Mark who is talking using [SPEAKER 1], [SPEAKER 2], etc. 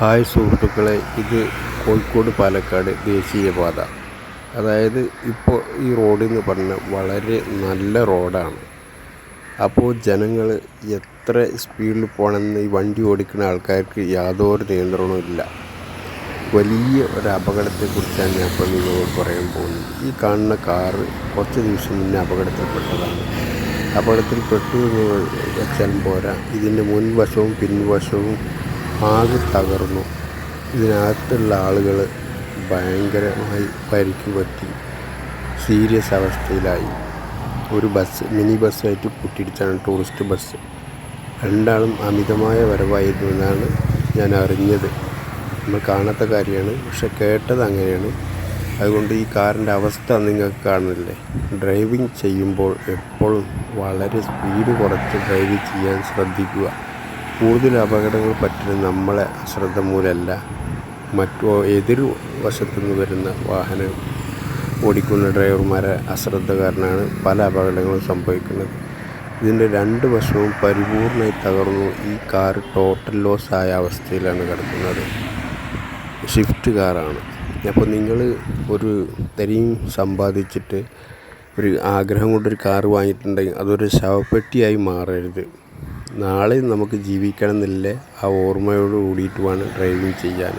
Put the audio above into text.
[SPEAKER 1] Hi സുഹൃത്തുക്കളെ ഇത് കോഴിക്കോട് പാലക്കാട് ദേശീയപാത. അതായത് ഇപ്പോൾ ഈ റോഡ് എന്ന് പറഞ്ഞാൽ വളരെ നല്ല റോഡാണ്. അപ്പോൾ ജനങ്ങൾ എത്ര സ്പീഡിൽ പോകണമെന്ന് ഈ വണ്ടി ഓടിക്കുന്ന ആൾക്കാർക്ക് യാതൊരു നിയന്ത്രണവും ഇല്ല. വലിയ ഒരു അപകടത്തെക്കുറിച്ചാണ് ഞാൻ ഇപ്പോൾ നിങ്ങളോട് പറയാൻ പോകുന്നത്. ഈ കാണുന്ന കാറ് കുറച്ച് ദിവസം മുന്നേ അപകടത്തിൽപ്പെട്ടതാണ്. അപകടത്തിൽപ്പെട്ടു എന്ന് വെച്ചാൽ പോരാ. ഇതിന്റെ മുൻവശവും പിൻവശവും ആകെ തകർന്നു. ഇതിനകത്തുള്ള ആളുകൾ ഭയങ്കരമായി പരിക്ക് പറ്റി. സീരിയസ് അവസ്ഥയിലായി. ഒരു ബസ് മിനി ബസ്സായിട്ട് കൂട്ടിയിടിച്ചാണ് ടൂറിസ്റ്റ് ബസ്. രണ്ടാളും അമിതമായ വരവായിരുന്നു എന്നാണ് ഞാൻ അറിഞ്ഞത്. നമ്മൾ കാണാത്ത കാര്യമാണ് പക്ഷെ കേട്ടത് അങ്ങനെയാണ്. അതുകൊണ്ട് ഈ കാറിന്റെ അവസ്ഥ നിങ്ങൾക്ക് കാണുന്നില്ലേ? ഡ്രൈവിംഗ് ചെയ്യുമ്പോൾ എപ്പോഴും വളരെ സ്പീഡ് കുറച്ച് ഡ്രൈവ് ചെയ്യാൻ ശ്രദ്ധിക്കുക. കൂടുതൽ അപകടങ്ങൾ പറ്റുന്ന നമ്മളെ അശ്രദ്ധ മൂലമല്ല മറ്റു എതിർ വശത്തുനിന്ന് വരുന്ന വാഹനം ഓടിക്കുന്ന ഡ്രൈവർമാരെ അശ്രദ്ധ കാരണമാണ് പല അപകടങ്ങളും സംഭവിക്കുന്നത്. ഇതിന്റെ രണ്ട് വശവും പരിപൂർണമായി തകർന്നു. ഈ കാർ ടോട്ടൽ ലോസ് ആയ അവസ്ഥയിലാണ് കിടക്കുന്നത്. ഷിഫ്റ്റ് കാറാണ് അപ്പോൾ നിങ്ങൾ ഒരു തരിയും സമ്പാദിച്ചിട്ട് ഒരു ആഗ്രഹം കൊണ്ടൊരു കാർ വാങ്ങിയിട്ടുണ്ടെങ്കിൽ അതൊരു ശവപ്പെട്ടിയായി മാറരുത്. നാളെ നമുക്ക് ജീവിക്കണം എന്നില്ല ആ ഓർമ്മയോട് കൂടിയിട്ട് വേണം ഡ്രൈവിംഗ് ചെയ്യാൻ.